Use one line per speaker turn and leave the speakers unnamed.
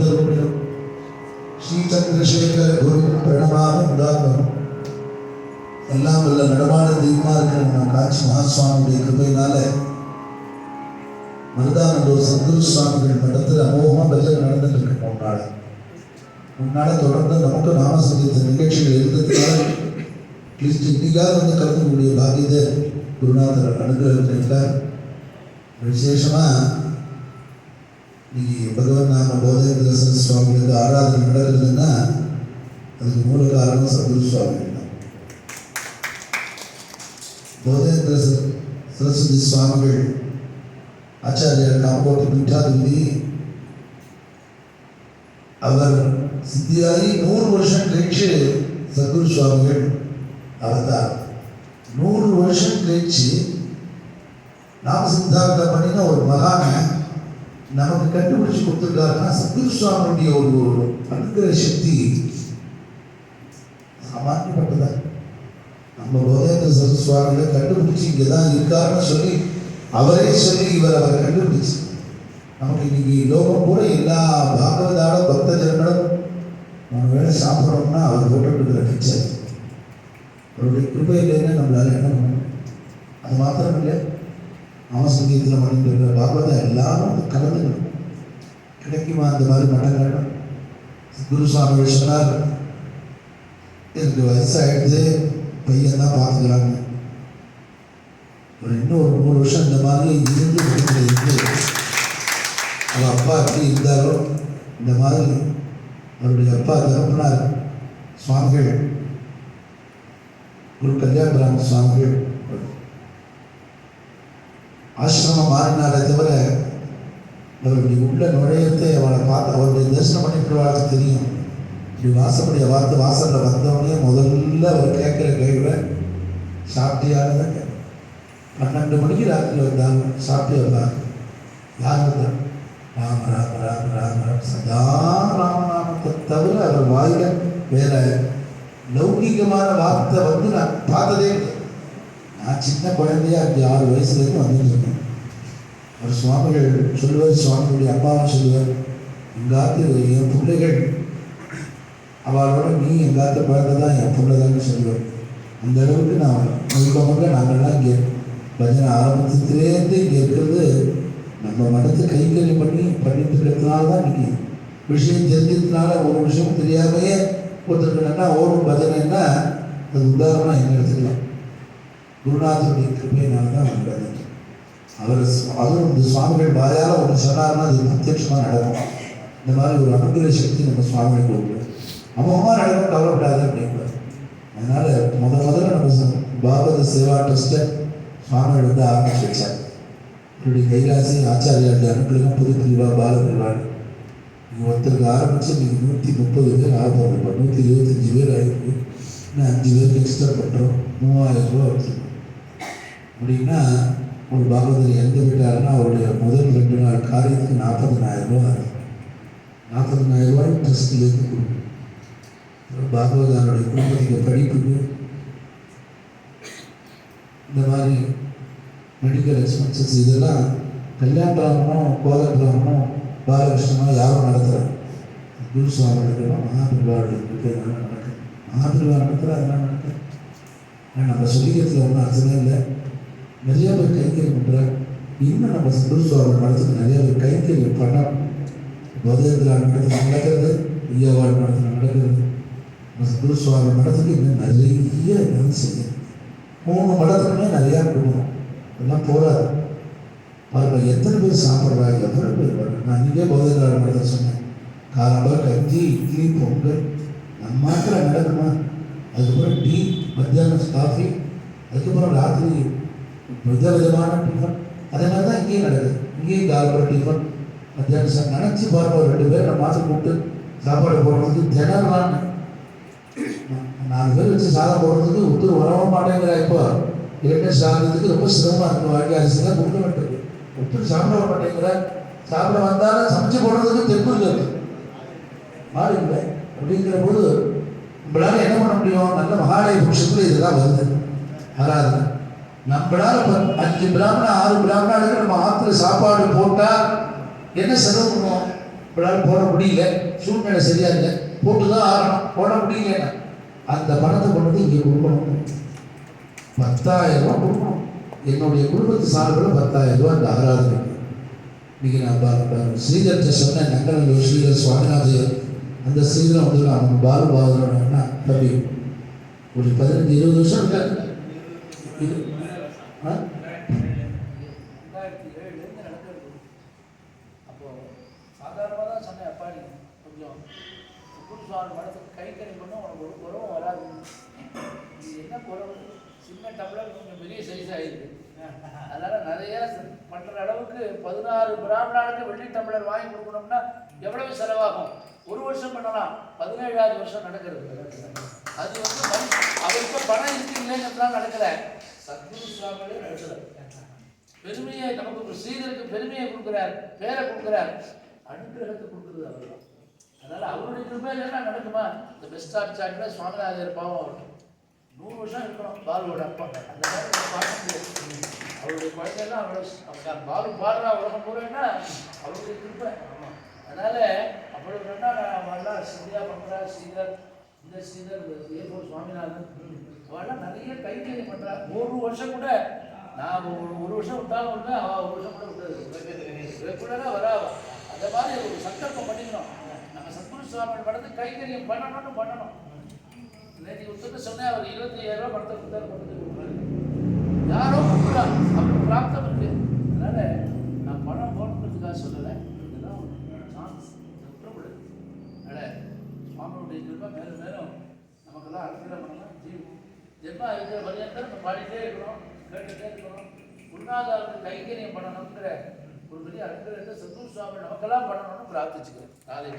சாந்தரூபிடம் ஸ்ரீ சந்திரசேகர குருவின் பிரணவாமி உதாரணம் எல்லாம் வல்ல நடமான தெய்வமாக இருக்கிற நம்ம காட்சி மகாசுவாமியுடைய கிருபையினால மருதானந்தூர் சந்துரு சுவாமிகள் மடத்தில் அமோகமாக பஜனை நடந்துட்டு இருக்கு முன்னால முன்னால தொடர்ந்து நமக்கு நாம சங்கீத நிகழ்ச்சிகள் இருந்ததுனால அட்லீஸ்ட் இன்னைக்காவது வந்து கலந்துக்கூடிய பாக்கியத்தை குருநாதர் அனுகிரகித்திருக்கார் விசேஷமாக இன்னைக்கு பகவன் நாம போதை பிரதர்சன சுவாமிகளுக்கு ஆராதனை நடக்குதுன்னா அதுக்கு மூல காரணம் சத்குரு சுவாமிகள் தான். போதை சரஸ்வதி சுவாமிகள் ஆச்சாரியர் காம்போட்டு பீட்டாதிபதி அவர் சித்தியாகி நூறு வருஷம் கழிச்சு சத்குரு சுவாமிகள் அவதார் நூறு வருஷம் கழிச்சு நாம சித்தாந்தம் பண்ணின ஒரு மகானை நமக்கு கண்டுபிடிச்சு கொடுத்துருக்காருன்னா சத்குரு சுவாமியுடைய ஒரு ஒரு அனுகிரக சக்தி சாமானியப்பட்டதா நம்ம போதேந்திர சரஸ்வதி சுவாமிகளை கண்டுபிடிச்சு இங்கே தான் இருக்காருன்னு சொல்லி அவரே சொல்லி இவர் அவரை கண்டுபிடிச்சு. நமக்கு இன்னைக்கு லோகம் கூட எல்லா பாகவதாலும் பக்த ஜனங்களும் நம்ம வேலை சாப்பிட்றோம்னா அவர் போட்டுருக்கிற டீச்சர் அவருடைய கிருபை இல்லைன்னா நம்மளால என்ன பண்ணணும் அது மாத்திரம் இல்லை. நாமசங்கீதத்தில் பண்ணிட்டு இருக்கிற பாகவதம் எல்லாரும் அது கலந்துக்கணும். கிடைக்குமா அந்த மாதிரி மடங்கள் குருசாமி சொன்னார் எனக்கு வயசாகிடுது பையன் தான் பார்த்துக்கிறாங்க. ஒரு இன்னும் ஒரு மூணு வருஷம் இந்த மாதிரி இருந்து இருந்து அவள் அப்பா எப்படி இருந்தாரோ இந்த மாதிரி அவருடைய அப்பா தகப்பனார் சுவாமிகள். குரு கல்யாணராம சுவாமிகள். ஆசிரமம் மாறினாரே தவிர அவருடைய உள்ள நுழையத்தை அவளை பார்த்து அவருடைய தரிசனம் பண்ணிட்டு தெரியும். இப்படி வாசப்படிய வார்த்தை வாசலில் வந்தவொடனே முதல்ல அவர் கேட்குற கேள்வி சாப்பிட்டியான்னு தான் கேட்கும் பன்னெண்டு மணிக்கு ராத்திரி வந்தாங்க சாப்பிட்டு வந்தாங்க. யார் வந்தாங்க ராம ராம ராம ராம ராம். சதா ராமநாமத்தை தவிர அவர் வாயில வேற லௌகிகமான வார்த்தை வந்து நான் பார்த்ததே இல்லை. நான் சின்ன குழந்தையா இப்படி ஆறு வயசுலேருந்து வந்துருக்கேன் அவர் சுவாமிகள் சொல்லுவார் சுவாமிகளுடைய அப்பாவும் சொல்லுவார் எங்காத்து என் பிள்ளைகள் அவளோட நீ எங்காத்த குழந்தை தான் என் பிள்ளைதான்னு சொல்லுவார். அந்த அளவுக்கு நான் முழுக்க முழுக்க நாங்கள்லாம் இங்கே பஜனை ஆரம்பத்துலேருந்து இங்கே இருக்கிறது நம்ம மனத்தை கைங்கறி பண்ணி பண்ணிட்டு இருக்கிறதுனால தான் இன்னைக்கு விஷயம் தெரிஞ்சதுனால ஒரு விஷயம் தெரியாமையே ஒருத்தருக்குன்னா ஓடும் பஜனைன்னா அது உதாரணம் எங்க எடுத்துக்கலாம். குருநாதருடைய கிருபையினால தான் அவங்க அவர் அதுவும் இந்த சுவாமிகள் வாயால் ஒன்று சொன்னார்னா அது பிரத்யட்சமாக நடக்கும். இந்த மாதிரி ஒரு அனுகிரக சக்தி நம்ம சுவாமிகள் கொடுக்குறோம் அமோகமாக நடக்கும் கவலைப்படாது அப்படிங்கிறார் அதனால் முத முதல்ல நம்ம பாரத பாகவத சேவா ட்ரஸ்ட்டை சுவாமிகள் வந்து ஆரம்பிச்சு வச்சார் இப்படி கைலாசி ஆச்சாரியாருடைய அனுகிரகம் புது பிரிவா பால பிரிவாள் நீங்கள் ஒருத்தருக்கு ஆரம்பித்து நீங்கள் நூற்றி முப்பது பேர் ஆகும் நூற்றி இருபத்தஞ்சி பேர் ஆகிருக்கு இன்னும் அஞ்சு பேருக்கு எக்ஸ்ட்ரா பண்ணுறோம் மூவாயிரம் ரூபா வச்சுருக்கோம். அப்படின்னா ஒரு பாகவதர் இறந்து விட்டாருன்னா அவருடைய முதல் ரெண்டு நாள் காரியத்துக்கு நாற்பதனாயிரம் ரூபா ஆகும் நாற்பதனாயிரம் ரூபாய் ட்ரஸ்ட்லேருந்து கொடுக்கும். பாகவதாருடைய குடும்பத்துக்கு படிப்புக்கு இந்த மாதிரி மெடிக்கல் எக்ஸ்பென்சஸ் இதெல்லாம் கல்யாண பிராமணம் கோதர் யாரும் நடத்துகிறாங்க குரு சுவாமி நடக்கிறோம் மகாபிரிவாள் இருக்கு நடக்குது. மகாபிரிவா நடத்துகிற அதெல்லாம் நடக்குது. ஆனால் நம்ம சொல்லிக்கிறதுல ஒன்றும் அர்த்தமே இல்லை. நிறைய பேர் கைங்கரியம் பண்ணுறாங்க இன்னும் நம்ம குரு சுவாமி நடத்துக்கு நிறைய பேர் கைங்கரியம் பண்ணால் போதேந்திரா நடத்துல நடக்கிறது ஐயாவாள் நடத்துல நடக்கிறது. நம்ம குரு சுவாமி இன்னும் நிறைய வேலை செய்யணும் மூணு மடத்துக்குமே நிறையா கொடுக்கணும். அதெல்லாம் போகாது பாருங்க எத்தனை பேர் சாப்பிட்றாங்க எத்தனை பேர் வர்றாங்க? நான் இங்கே போதேந்திரா மடத்தில் சொன்னேன். காலம்பரம் கஞ்சி இட்லி பொங்கல் நம்ம மாத்திரம் நடக்குமா? அதுக்கப்புறம் டீ மத்தியானம் காஃபி அதுக்கப்புறம் ராத்திரி வித விதமான டிஃபன் அதே மாதிரி தான் இங்கேயும் நடக்குது. இங்கேயும் காலம்பரம் டிஃபன் மத்தியானம் சார் நினச்சி பாருங்க ஒரு ரெண்டு பேர் நம்ம மாதம் கூப்பிட்டு சாப்பாடு போடுறதுக்கு தினம்லாம் நாலு பேர் வச்சு சாதம் போடுறதுக்கு ஒருத்தர் வரவும் மாட்டேங்கிற இப்போ. இரண்டு சாதத்துக்கு ரொம்ப சிரமமாக இருக்கும் வாழ்க்கை அரிசிலாம் கொடுக்க வேண்டியது ஒருத்தர் சாப்பிட மாட்டேங்கிற சாப்பிட வந்தாலும் சமைச்சு போடுறதுக்கு தெப்பு இருக்காது மாடு இல்லை. அப்படிங்கிற போது நம்மளால என்ன பண்ண முடியும்? நல்ல மகாலய பட்சத்தில் இதெல்லாம் வருது. ஆராதனை நம்மளால அஞ்சு பிராமணன் ஆறு பிராமணனுக்கு நம்ம ஆத்துல சாப்பாடு போட்டா என்ன செலவு பண்ணுவோம்?
இப்படால் போட முடியல. சூழ்நிலை சரியா இல்லை. போட்டு தான் ஆகணும். போட முடியலன்னா அந்த பணத்தை கொண்டு வந்து இங்கே கொடுக்கணும். பத்தாயிரம் ரூபா கொடுக்கணும். என்னுடைய குடும்பத்து சார்பில் பத்தாயிரம் ரூபாய் அந்த ஆராதனை இன்னைக்கு நான் பா- பா- ஸ்ரீதர்கிட்ட சொன்னேன் நங்கநல்லூர் ஸ்ரீதர் சுவாமிநாதர். அந்த ஸ்ரீதரம் வந்து நான் பாலு பாதரோட தம்பி ஒரு பதினஞ்சு இருபது வருஷம் இருக்காரு.
ரெண்டாயிரத்தி ஏழுலேருந்து நடக்கிறது அப்போது சாதாரணமாக தான் சொன்னேன் அப்பா நீ கொஞ்சம் குருசுவாமி மடத்துக்கு கை கறி பண்ண உனக்கு ஒரு குறவும் வராது. இது என்ன குறவு? சின்ன டம்ளர் கொஞ்சம் பெரிய சைஸ் ஆகிருக்கு அதனால் நிறையா பண்ணுற அளவுக்கு பதினாறு பிராமணாளுக்கு வெள்ளி டம்ளர் வாங்கி கொடுக்கணும்னா எவ்வளவு செலவாகும்? ஒரு வருஷம் பண்ணலாம். பதினேழாவது வருஷம் நடக்கிறது. அது வந்து அவருக்கு பணம் இருக்கு இல்லைங்கிறதுலாம் நடக்கல. சத்குரு சுவாமிகளே பெருமையை நமக்கு ஒரு ஸ்ரீதருக்கு பெருமையை கொடுக்குறார் பேரை கொடுக்குறார். அனுகிரகத்தை கொடுக்குறது அவர் தான் அவருடைய கிருப்பை எல்லாம் நடக்குமா? இந்த பெஸ்ட் ஆஃப் சாட்டில் சுவாமிநாதர் பாவம் அவர் நூறு வருஷம் இருக்கணும் பாலுவோட அப்பா. அந்த மாதிரி பார்க்க அவருடைய குழந்தைலாம் அவ்வளோ பாலு பாடுறா உலகம் பூரா அவருடைய கிருப்பை அதனால அதனால் ரெண்டா நான் அவெல்லாம் சீதா பண்ணுறா சீதர் இந்த சீதர் ஏபோர் சுவாமிநாதன். அவெல்லாம் நிறைய கைங்கரியம் பண்றா. ஒரு வருஷம் கூட நான் ஒரு ஒரு வருஷம் விட்டாலும் ஒன்று அவ ஒரு வருஷம் கூட விட்டது. ரெகுலராக வரா அவ. அந்த மாதிரி ஒரு சங்கல்பம் பண்ணிக்கணும். நம்ம சத்குரு சுவாமி படத்து கைத்தறியம் பண்ணணும்னு பண்ணணும். நேற்று ஒருத்தர் சொன்னேன் அவர் இருபத்தி ஏழு ரூபா படத்தை கொடுத்தாரு படத்தை கொடுக்குறாரு யாரோ கொடுக்குறா அப்படி பிராப்தம் இருக்கு அதனால நான் பணம் போடணுன்றதுக்காக சொல்லலை இதெல்லாம் சான்ஸ் விட்டுறக்கூடாது அதனால சுவாமியுடைய கிருபை மேலும் மேலும் நமக்கெல்லாம் அனுகிரகம் பண்ணலாம் ஜீவ் ஜென்மா இருக்கிற பரியந்தம் நம்ம பாடிட்டே இருக்கிறோம் கேட்டுகிட்டே இருக்கிறோம். குருநாதாருக்கு கைங்கரியம் பண்ணணுங்கிற ஒரு பெரிய அனுகிரகத்தை சந்தூர் சுவாமி நமக்கெல்லாம் பண்ணணும்னு பிரார்த்திச்சுக்கிறேன் காலை